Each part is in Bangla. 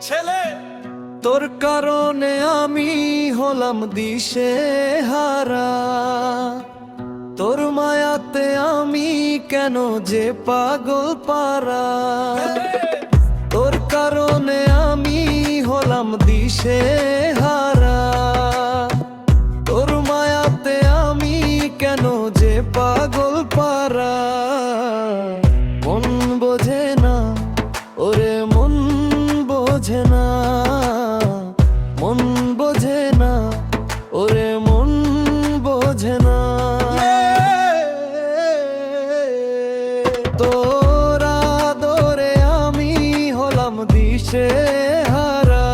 ছেলে। তোর কারণে আমি হলাম দিশে হারা। তোর মায়াতে আমি কেন যে পাগল পারা। তোর কারণে আমি হলাম দিশে হারা। বোঝে না, মন বোঝে না, ওরে মন বোঝে না। তোরা দরে আমি হলাম দিশে হারা।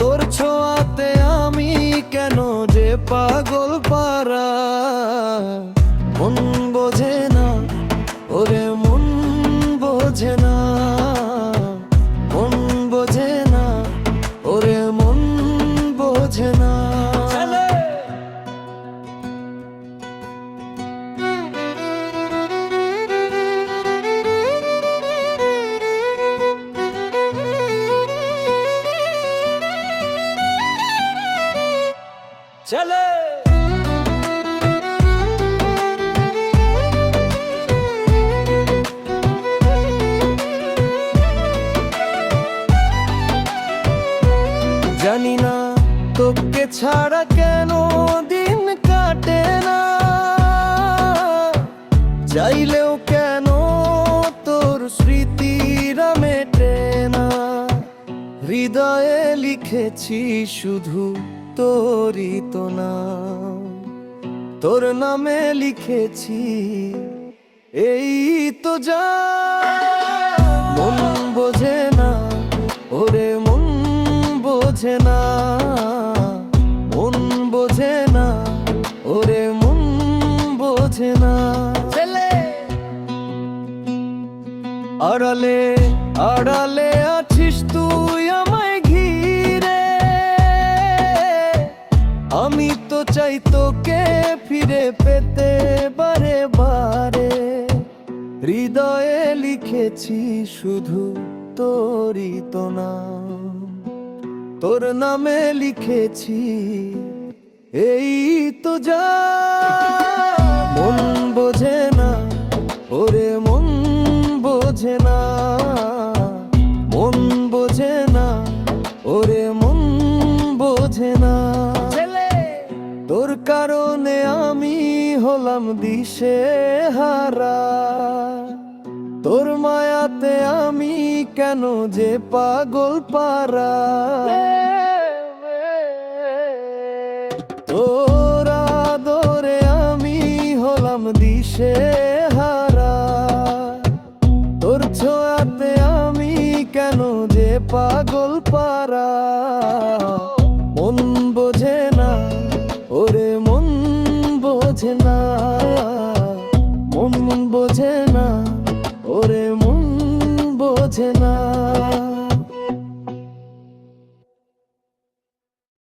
তোর ছোঁয়াতে আমি কেন যে পাগল পারা? মন বোঝে না, ওরে মন বোঝে না। ছেলে জানি না তোকে ছাড়া কেন দিন কাটে না। চাইলেও কেন তোর স্মৃতিরা মেটে না। হৃদয়ে লিখেছি শুধু তোরই তো না। তোর নামে লিখেছি, এই তো যা। মন বোঝে না, ওরে মন বোঝে না। মন বোঝে না, ওরে মন বোঝে না। আড়ালে আড়ালে আছিস তুই আমি তো চাই তোকে ফিরে পেতে বারে বারে। হৃদয়ে লিখেছি শুধু তোরই তো নাম। তোর নামে লিখেছি, এই তো যা। মন বোঝে না, ওরে মন বোঝে না। মন বোঝে না, ওরে কারণে আমি হলাম দিশে হারা। তোর মায়াতে আমি কেন যে পাগল পারা? তোরা দরে আমি হলাম দিশে হারা। তোর ছোঁয়াতে আমি কেন যে পাগল পারা? বোঝে না মন বোঝে না ওরে মন বোঝে না।